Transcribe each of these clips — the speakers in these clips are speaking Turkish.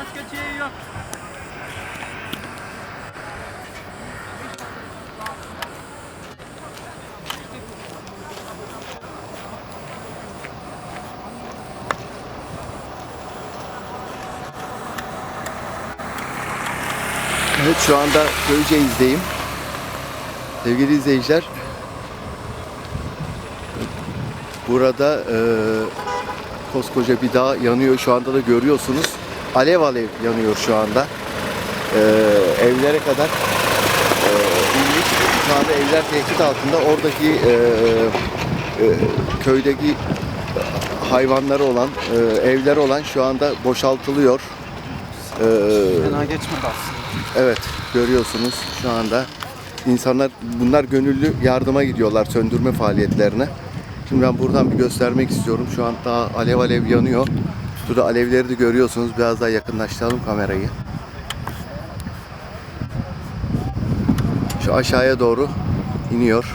Başka şey yok. Evet şu anda Köyceğiz'deyim. Sevgili izleyiciler. Burada e, koskoca bir dağ yanıyor. Şu anda da görüyorsunuz. Alev alev yanıyor şu anda. E, evlere kadar e, inmiş. Şu anda evler tehdit altında. Oradaki e, e, köydeki hayvanları olan, e, evler olan şu anda boşaltılıyor. E, Fena geçmedi aslında. Evet görüyorsunuz şu anda insanlar bunlar gönüllü yardıma gidiyorlar söndürme faaliyetlerine. Şimdi ben buradan bir göstermek istiyorum. Şu an daha alev alev yanıyor. Burada alevleri de görüyorsunuz. Biraz daha yakınlaştıralım kamerayı. Şu aşağıya doğru iniyor.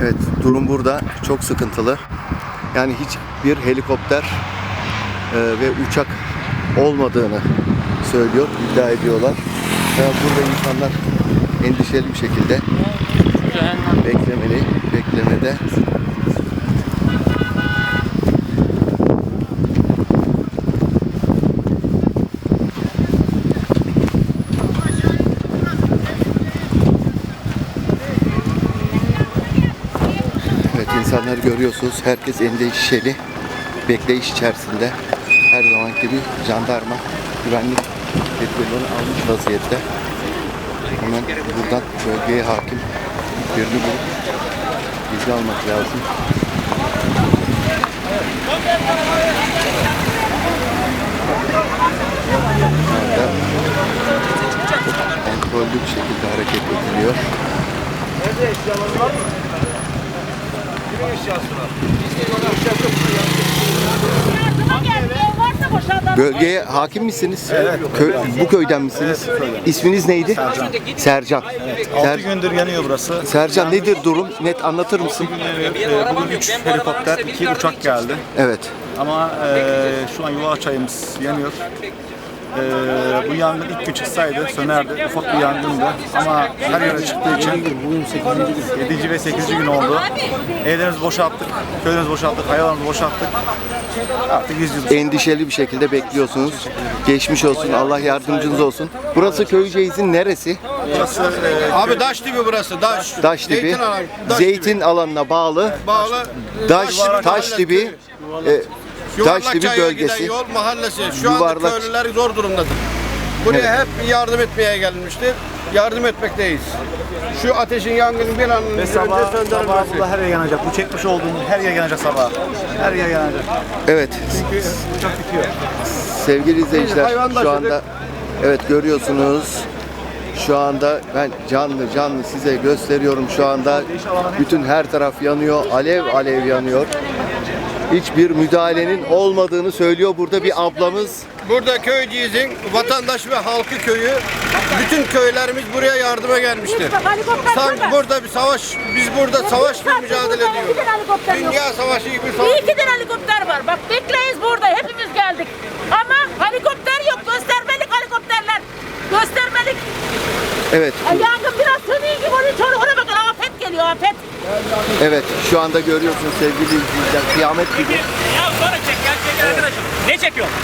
Evet durum burada çok sıkıntılı. Yani hiçbir helikopter e, ve uçak olmadığını söylüyor, iddia ediyorlar. Yani burada insanlar endişeli bir şekilde beklemeli, beklemede. Evet insanları görüyorsunuz. Herkes endişeli, bekleyiş içerisinde. Her zaman gibi jandarma güvenlik tedbirlerini almış vaziyette. Hemen buradan bölgeye hakim birini bulup bilgi almak lazım. Hala kontrollü bir şekilde hareket ediliyor. Bölgeye hakim misiniz? Köy, bu köyden misiniz? İsminiz neydi? Sercan. Sercan. 6 gündür yanıyor burası. Sercan nedir durum? Net anlatır mısın? Ee, Bugün 3 helikopter, 2 uçak geldi. Evet. Ama e, şu an yuva çayımız yanıyor. E, bu yangın ilk gün çıksaydı sönerdi. Ufak bir yangındı. Ama her yere çıktığı için bugün 8. 7. ve 8. gün oldu. Evlerimizi boşalttık, köylerimizi boşalttık, hayvanlarımızı boşalttık. Artık yüz yüz. Endişeli bir şekilde bekliyorsunuz. Geçmiş olsun. Allah yardımcınız olsun. Burası Köyceğiz'in neresi? Burası e, Abi Daş dibi burası. Daş. Daş dibi. Zeytin, alan- Daş Zeytin alanına bağlı. bağlı. Daş, taş köyü. e, Yuvarlakçay'a giden bölgesi. yol mahallesi. Şu Yuvarlak- anda köylüler zor durumdadır. Buraya hep yardım etmeye gelinmiştir. Yardım etmekteyiz. Şu ateşin yangının bir an önce sabah, sabah söndürülmesi. burada her yer yanacak. Bu çekmiş olduğumuz her yer yanacak sabah. Her yer yanacak. Evet. Çünkü uçak bitiyor. Sevgili izleyiciler şu anda evet görüyorsunuz. Şu anda ben canlı canlı size gösteriyorum şu anda. Bütün her taraf yanıyor. Alev alev yanıyor. Hiçbir müdahalenin olmadığını söylüyor burada bir ablamız. Burada köyceğizin vatandaş ve halkı köyü bütün köylerimiz buraya yardıma gelmiştir. Sanki burada bir savaş, biz burada savaşla mücadele ediyoruz. Dünya savaşı gibi savaş. İyi ki de helikopter var. Bak bekleyiz burada. Hepimiz geldik. Ama helikopter yok. Göstermelik helikopterler. Göstermelik. Evet. Ay, yangın biraz sönüyor gibi oluyor. Sonra ona bakın afet geliyor afet. Evet şu anda görüyorsunuz sevgili izleyiciler kıyamet gibi. Ya sonra çek gel çek arkadaşım. Ne çekiyorsun?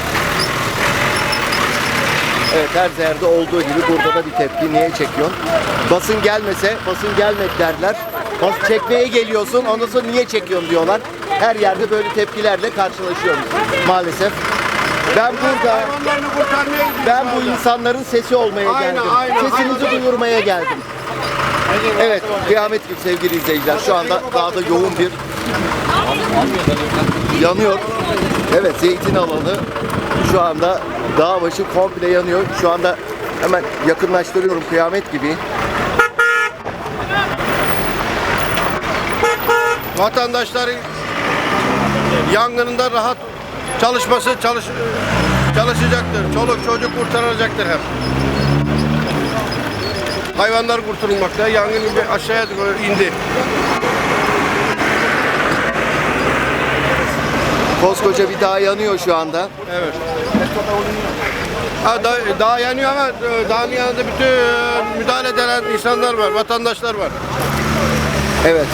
Evet her yerde olduğu gibi burada da bir tepki. Niye çekiyorsun? Basın gelmese, basın gelmedi derler. Bas çekmeye geliyorsun, ondan sonra niye çekiyorsun diyorlar. Her yerde böyle tepkilerle karşılaşıyoruz maalesef. Ben burada, ben bu insanların sesi olmaya geldim. aynen, Sesinizi duyurmaya geldim. Evet, kıyamet gibi sevgili izleyiciler. Şu anda dağda yoğun bir yanıyor. Evet, zeytin alanı şu anda dağ başı komple yanıyor. Şu anda hemen yakınlaştırıyorum kıyamet gibi. vatandaşların yangınında rahat çalışması çalış çalışacaktır. Çoluk çocuk kurtarılacaktır hep. Hayvanlar kurtulmakta. Yangın aşağıya doğru indi. Koskoca bir dağ yanıyor şu anda. Evet. Ha, da, dağ yanıyor ama e, dağın yanında bütün e, müdahale eden insanlar var, vatandaşlar var. Evet.